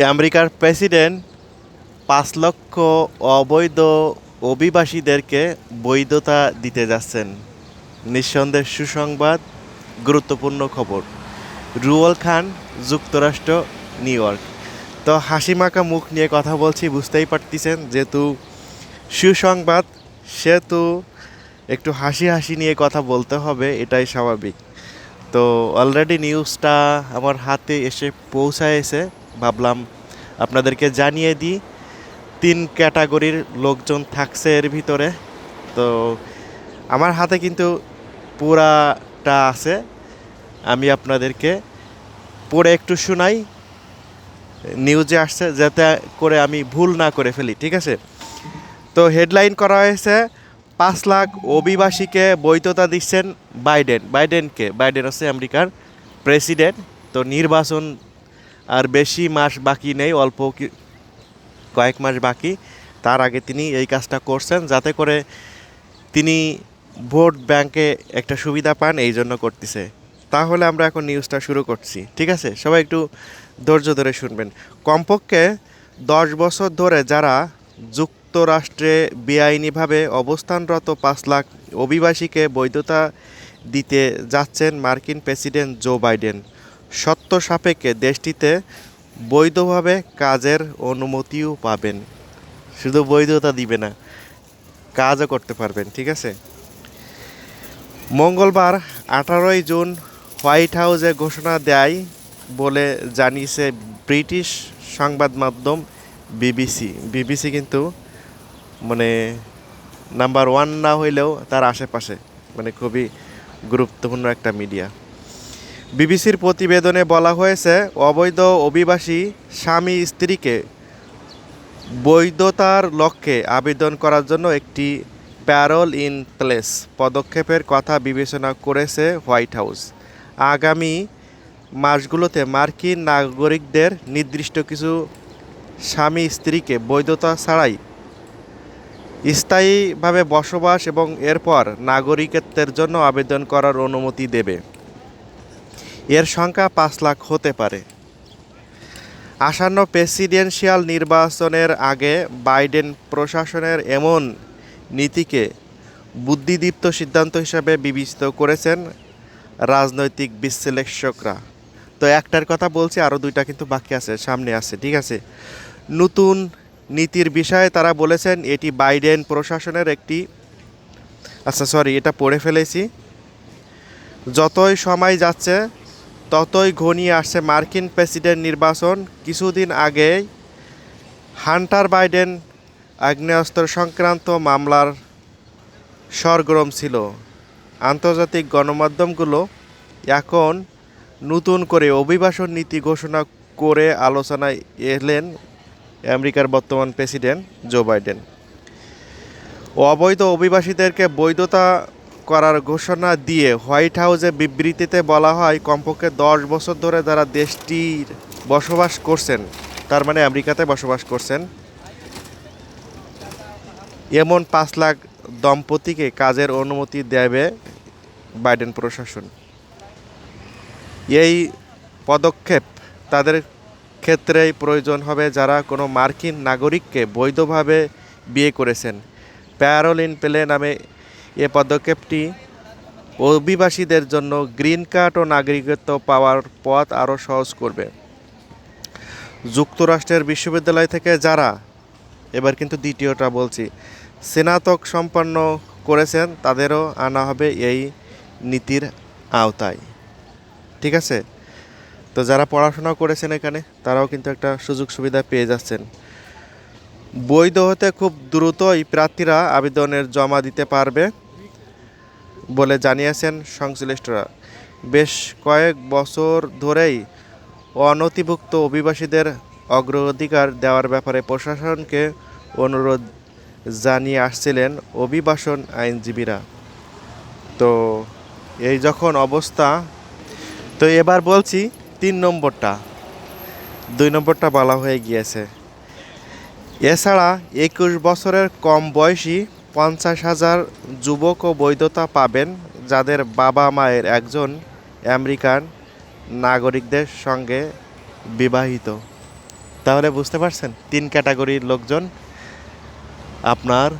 আমেরিকার প্রেসিডেন্ট পাঁচ লক্ষ অবৈধ অভিবাসীদেরকে বৈধতা দিতে যাচ্ছেন। নিঃসন্দেহ সুসংবাদ, গুরুত্বপূর্ণ খবর। রুয়াল খান, যুক্তরাষ্ট্র, নিউ ইয়র্ক। তো হাসি মাখা মুখ নিয়ে কথা বলছি, বুঝতেই পারতেছেন যেহেতু সুসংবাদ, সেহেতু একটু হাসি হাসি নিয়ে কথা বলতে হবে, এটাই স্বাভাবিক। তো অলরেডি নিউজটা আমার হাতে এসে পৌঁছায়ছে ভাবলাম আপনাদেরকে জানিয়ে দিই, তিন ক্যাটাগরির লোকজন থাকছে এর ভিতরে। তো আমার হাতে কিন্তু পুরাটা আছে। আমি আপনাদেরকে পড়ে একটু শোনাই। নিউজে আসছে যাতে করে আমি ভুল না করে ফেলি, ঠিক আছে? তো হেডলাইন করা হয়েছে, পাঁচ লাখ অভিবাসীকে বৈধতা দিচ্ছেন বাইডেন। বাইডেনকে বাইডেন হচ্ছে আমেরিকার প্রেসিডেন্ট। তো নির্বাচন আর বেশি মাস বাকি নেই, অল্প কয়েক মাস বাকি। তার আগে তিনি এই কাজটা করছেন যাতে করে তিনি ভোট ব্যাংকে একটা সুবিধা পান, এই জন্য করতেছে। তাহলে আমরা এখন নিউজটা শুরু করছি, ঠিক আছে? সবাই একটু ধৈর্য ধরে শুনবেন। কমপক্ষে দশ বছর ধরে যারা যুক্তরাষ্ট্রে বেআইনিভাবে অবস্থানরত পাঁচ লাখ অভিবাসীকে বৈধতা দিতে যাচ্ছেন মার্কিন প্রেসিডেন্ট জো বাইডেন সত্য সাপেক্ষে দেশটিতে বৈধভাবে কাজের অনুমতিও পাবেন। শুধু বৈধতা দিবে না, কাজও করতে পারবেন, ঠিক আছে? মঙ্গলবার আঠারোই জুন হোয়াইট হাউসে ঘোষণা দেয় বলে জানিয়েছে ব্রিটিশ সংবাদ মাধ্যম বিবিসি। বিবিসি কিন্তু মানে নাম্বার ওয়ান না হইলেও তার আশেপাশে মানে খুবই গুরুত্বপূর্ণ একটা মিডিয়া। বিবিসির প্রতিবেদনে বলা হয়েছে, অবৈধ অভিবাসী স্বামী স্ত্রীকে বৈধতার লক্ষ্যে আবেদন করার জন্য একটি প্যারল ইন প্লেস পদক্ষেপের কথা বিবেচনা করেছে হোয়াইট হাউস। আগামী মাসগুলোতে মার্কিন নাগরিকদের নির্দিষ্ট কিছু স্বামী স্ত্রীকে বৈধতা ছাড়াই স্থায়ীভাবে বসবাস এবং এরপর নাগরিকত্বের জন্য আবেদন করার অনুমতি দেবে। এর সংখ্যা পাঁচ লাখ হতে পারে। আসন্ন প্রেসিডেন্সিয়াল নির্বাচনের আগে বাইডেন প্রশাসনের এমন নীতিকে বুদ্ধিদীপ্ত সিদ্ধান্ত হিসাবে বিবেচিত করেছেন রাজনৈতিক বিশ্লেষকরা। তো একটার কথা বলছি আরও দুইটা কিন্তু বাকি আছে, সামনে আছে, ঠিক আছে? নতুন নীতির বিষয়ে তারা বলেছেন, এটি বাইডেন প্রশাসনের একটি আচ্ছা সরি এটা পড়ে ফেলেছি। যতই সময় যাচ্ছে ততই ঘনিয়ে আসছে মার্কিন প্রেসিডেন্ট নির্বাচন। কিছুদিন আগেই হান্টার বাইডেন আগ্নেয়াস্ত্র সংক্রান্ত মামলার সরগরম ছিল। আন্তর্জাতিক গণমাধ্যমগুলো এখন নতুন করে অভিবাসন নীতি ঘোষণা করে আলোচনায় এলেন আমেরিকার বর্তমান প্রেসিডেন্ট জো বাইডেন। অবৈধ অভিবাসীদেরকে বৈধতা করার ঘোষণা দিয়ে হোয়াইট হাউসে বিবৃতিতে বলা হয়, কমপক্ষে দশ বছর ধরে যারা দেশটির বসবাস করছেন, তার মানে আমেরিকাতে বসবাস করছেন, এমন পাঁচ লাখ দম্পতিকে কাজের অনুমতি দেবে বাইডেন প্রশাসন। এই পদক্ষেপ তাদের ক্ষেত্রেই প্রয়োজন হবে যারা কোনো মার্কিন নাগরিককে বৈধভাবে বিয়ে করেছেন। প্যারোলিন পেলে নামে এ পদক্ষেপটি অভিবাসীদের জন্য গ্রিন কার্ড ও নাগরিকত্ব পাওয়ার পথ আরও সহজ করবে। যুক্তরাষ্ট্রের বিশ্ববিদ্যালয় থেকে যারা, এবার কিন্তু দ্বিতীয়টা বলছি, স্নাতক সম্পন্ন করেছেন, তাদেরও আনা হবে এই নীতির আওতায়। ঠিক আছে? তো যারা পড়াশোনা করেছেন এখানে, তারাও কিন্তু একটা সুযোগ সুবিধা পেয়ে যাচ্ছেন। বৈধ হতে খুব দ্রুতই প্রার্থীরা আবেদনের জমা দিতে পারবে। বলে জানিয়েছেন সংশ্লিষ্টরা। বেশ কয়েক বছর ধরেই অনথিভুক্ত অভিবাসীদের অগ্রাধিকার দেওয়ার ব্যাপারে প্রশাসনকে অনুরোধ জানিয়ে আসছিলেন অভিবাসন আইনজীবীরা। তো এই যখন অবস্থা, তো এবার বলছি তিন নম্বরটা। দুই নম্বরটা বলা হয়ে গিয়েছে। এছাড়া একুশ বছরের কম বয়সী পঞ্চাশ হাজার যুবকও বৈধতা পাবেন যাদের বাবা মায়ের একজন আমেরিকান নাগরিকদের সঙ্গে বিবাহিত। তাহলে বুঝতে পারছেন? তিন ক্যাটাগরির লোকজন আপনার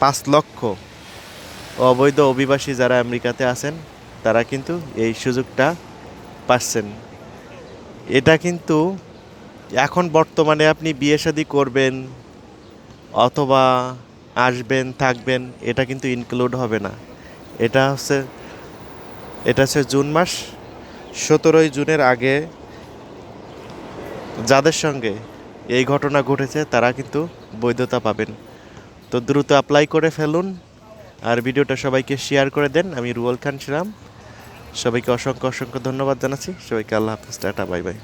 পাঁচ লক্ষ অবৈধ অভিবাসী যারা আমেরিকাতে আছেন, তারা কিন্তু এই সুযোগটা পাচ্ছেন। এটা কিন্তু এখন বর্তমানে আপনি বিয়ে শাদী করবেন অথবা আসবেন, থাকবেন, এটা কিন্তু ইনক্লুড হবে না। এটা হচ্ছে এটা হচ্ছে জুন মাস, সতেরোই জুনের আগে যাদের সঙ্গে এই ঘটনা ঘটেছে, তারা কিন্তু বৈধতা পাবেন। তো দ্রুত অ্যাপ্লাই করে ফেলুন, আর ভিডিওটা সবাইকে শেয়ার করে দেন। আমি রুয়াল খান শ্রীরাম সবাইকে অসংখ্য অসংখ্য ধন্যবাদ জানাচ্ছি। সবাইকে আল্লাহ হাফিজ, টাটা, বাই বাই।